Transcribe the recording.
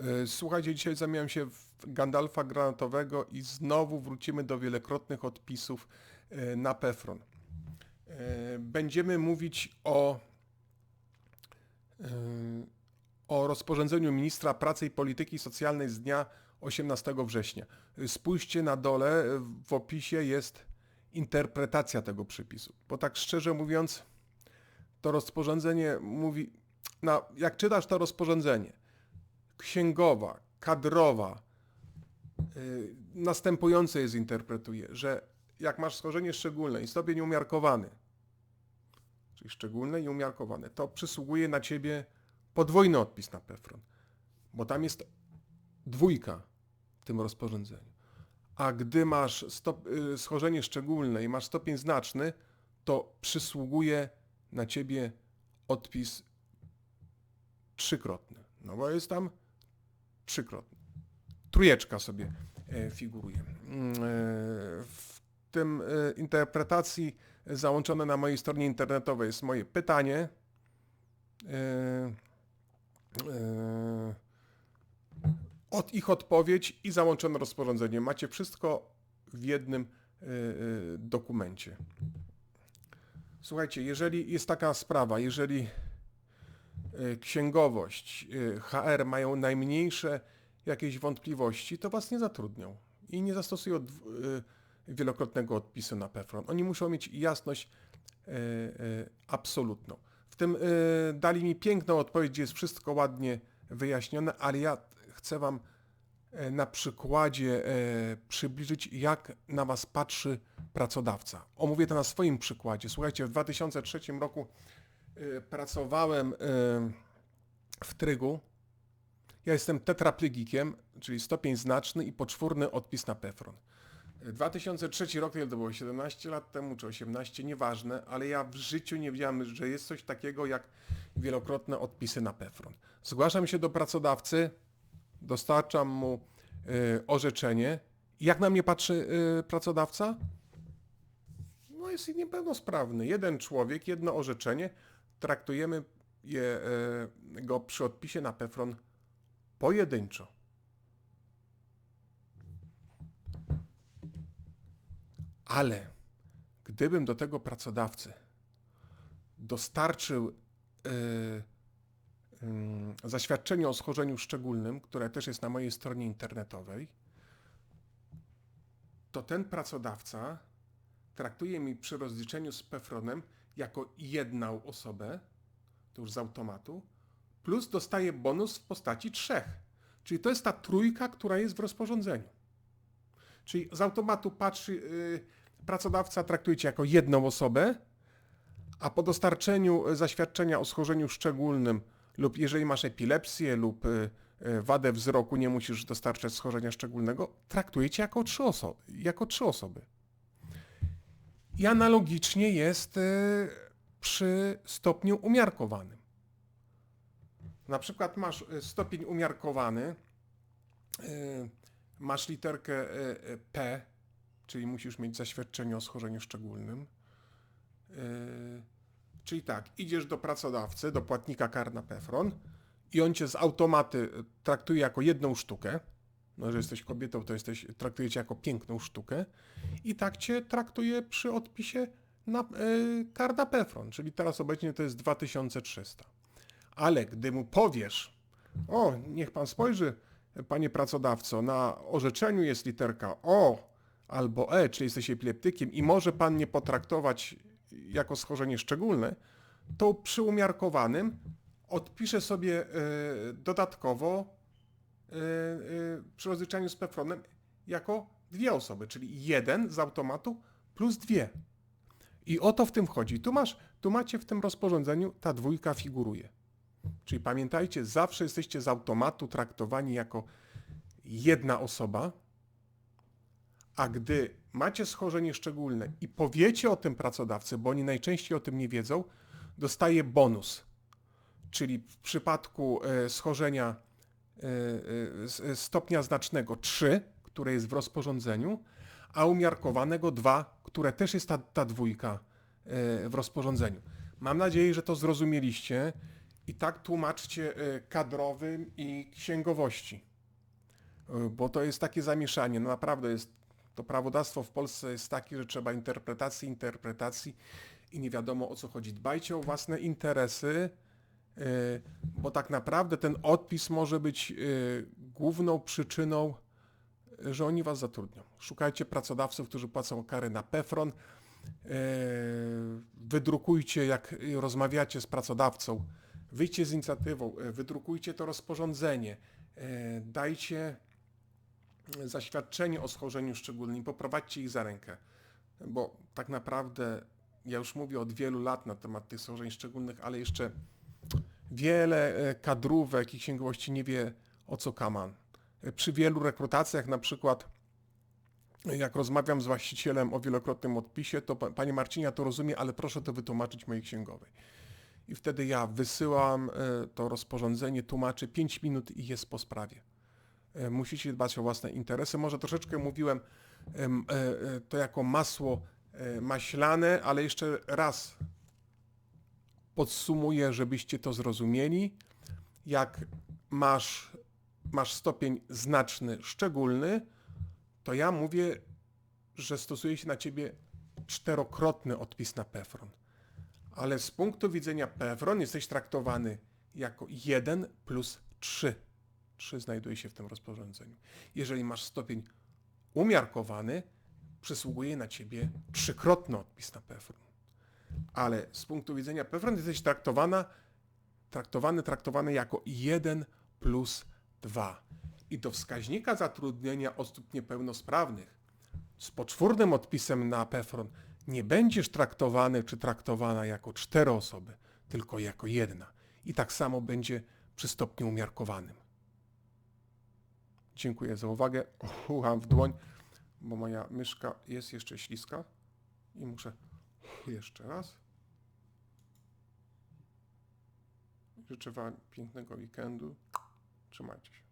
E, Słuchajcie, dzisiaj zamieniam się w Gandalfa granatowego i znowu wrócimy do wielokrotnych odpisów e, na Pefron. E, Będziemy mówić o, o rozporządzeniu ministra pracy i polityki socjalnej z dnia 18 września. Spójrzcie na dole, w opisie jest interpretacja tego przepisu. Bo tak szczerze mówiąc, to rozporządzenie mówi, no, jak czytasz to rozporządzenie, księgowa, kadrowa, y, następujące je zinterpretuje, że jak masz schorzenie szczególne i stopień umiarkowany, czyli szczególne i umiarkowane, to przysługuje na ciebie podwójny odpis na PEFRON, bo tam jest dwójka w tym rozporządzeniu. A gdy masz stop, y, schorzenie szczególne i masz stopień znaczny, to przysługuje na ciebie odpis trzykrotny. No bo jest tam trzykrotny. Trójeczka sobie e, figuruje. Mm, e, W tym e, interpretacji załączone na mojej stronie internetowej jest moje pytanie. Od ich odpowiedź i załączone rozporządzenie. Macie wszystko w jednym dokumencie. Słuchajcie, jeżeli jest taka sprawa, jeżeli księgowość, y, HR mają najmniejsze jakieś wątpliwości, to was nie zatrudnią i nie zastosują y, wielokrotnego odpisu na PEFRON. Oni muszą mieć jasność y, y, absolutną. W tym y, dali mi piękną odpowiedź, gdzie jest wszystko ładnie wyjaśnione, ale ja chcę wam na przykładzie przybliżyć, jak na was patrzy pracodawca. Omówię to na swoim przykładzie. Słuchajcie, w 2003 roku pracowałem e, w Trygu. Ja jestem tetraplegikiem, czyli stopień znaczny i poczwórny odpis na PEFRON. E, 2003 rok, ile to było 17 lat temu czy 18, nieważne, ale ja w życiu nie wiedziałem, że jest coś takiego jak wielokrotne odpisy na PEFRON. Zgłaszam się do pracodawcy, dostarczam mu y, orzeczenie. Jak na mnie patrzy y, pracodawca? No jest niepełnosprawny. Jeden człowiek, jedno orzeczenie. Traktujemy je, y, go przy odpisie na PEFRON pojedynczo. Ale gdybym do tego pracodawcy dostarczył y, ym, zaświadczenie o schorzeniu szczególnym, które też jest na mojej stronie internetowej, to ten pracodawca traktuje mi przy rozliczeniu z PEFRONem jako jedną osobę, to już z automatu, plus dostaje bonus w postaci trzech. Czyli to jest ta trójka, która jest w rozporządzeniu. Czyli z automatu patrzy, yy, pracodawca traktuje cię jako jedną osobę, a po dostarczeniu e, zaświadczenia o schorzeniu szczególnym lub jeżeli masz epilepsję lub y, y, wadę wzroku, nie musisz dostarczać schorzenia szczególnego, traktuje cię jako trzy, oso- jako trzy osoby. I analogicznie jest y, przy stopniu umiarkowanym. Na przykład masz y, stopień umiarkowany, y, masz literkę P, czyli musisz mieć zaświadczenie o schorzeniu szczególnym. Czyli tak, idziesz do pracodawcy, do płatnika kar na PEFRON i on cię z automaty traktuje jako jedną sztukę. No, że jesteś kobietą, to jesteś, traktuje cię jako piękną sztukę. I tak cię traktuje przy odpisie na y, kar na PEFRON, czyli teraz obecnie to jest 2300. Ale gdy mu powiesz, o, niech pan spojrzy, panie pracodawco, na orzeczeniu jest literka O albo E, czyli jesteś epileptykiem i może pan nie potraktować jako schorzenie szczególne, to przy umiarkowanym odpiszę sobie e, dodatkowo e, e, przy rozliczaniu z PEFRONem jako dwie osoby, czyli jeden z automatu plus dwie. I o to w tym chodzi. Tu, masz, tu macie w tym rozporządzeniu, ta dwójka figuruje. Czyli pamiętajcie, zawsze jesteście z automatu traktowani jako jedna osoba, a gdy macie schorzenie szczególne i powiecie o tym pracodawcy, bo oni najczęściej o tym nie wiedzą, dostaje bonus. Czyli w przypadku e, schorzenia stopnia znacznego 3, które jest w rozporządzeniu, a umiarkowanego 2, które też jest ta, ta dwójka e, w rozporządzeniu. Mam nadzieję, że to zrozumieliście I tak tłumaczcie e, kadrowym i księgowości. E, Bo to jest takie zamieszanie. No naprawdę jest, to prawodawstwo w Polsce jest takie, że trzeba interpretacji, interpretacji i nie wiadomo o co chodzi. Dbajcie o własne interesy, e, bo tak naprawdę ten odpis może być e, główną przyczyną, e, że oni was zatrudnią. Szukajcie pracodawców, którzy płacą karę na PEFRON. Wydrukujcie, jak rozmawiacie z pracodawcą, wyjdźcie z inicjatywą, wydrukujcie to rozporządzenie, dajcie zaświadczenie o schorzeniu szczególnym, poprowadźcie ich za rękę, bo tak naprawdę ja już mówię od wielu lat na temat tych schorzeń szczególnych, ale jeszcze wiele e, kadrówek i księgowości nie wie o co kaman. E, Przy wielu rekrutacjach na przykład jak rozmawiam z właścicielem o wielokrotnym odpisie, to pa- panie Marcinie, ja to rozumiem, ale proszę to wytłumaczyć mojej księgowej. I wtedy ja wysyłam e, to rozporządzenie, tłumaczę 5 minut i jest po sprawie. Musicie dbać o własne interesy. Może troszeczkę mówiłem em, to jako masło maślane, ale jeszcze raz podsumuję, żebyście to zrozumieli. Jak masz, masz stopień znaczny, szczególny, to ja mówię, że stosuje się na ciebie czterokrotny odpis na PEFRON. Ale z punktu widzenia PEFRON jesteś traktowany jako 1 plus 3. 3 znajduje się w tym rozporządzeniu. Jeżeli masz stopień umiarkowany, przysługuje na ciebie trzykrotny odpis na PEFRON. Ale z punktu widzenia PEFRON jesteś traktowana, traktowany, traktowany jako 1 plus 2. I do wskaźnika zatrudnienia osób niepełnosprawnych z poczwórnym odpisem na PEFRON nie będziesz traktowany czy traktowana jako cztery osoby, tylko jako jedna. I tak samo będzie przy stopniu umiarkowanym. Dziękuję za uwagę. Ucham w dłoń, bo moja myszka jest jeszcze śliska i muszę jeszcze raz. Życzę Wam pięknego weekendu. Trzymajcie się.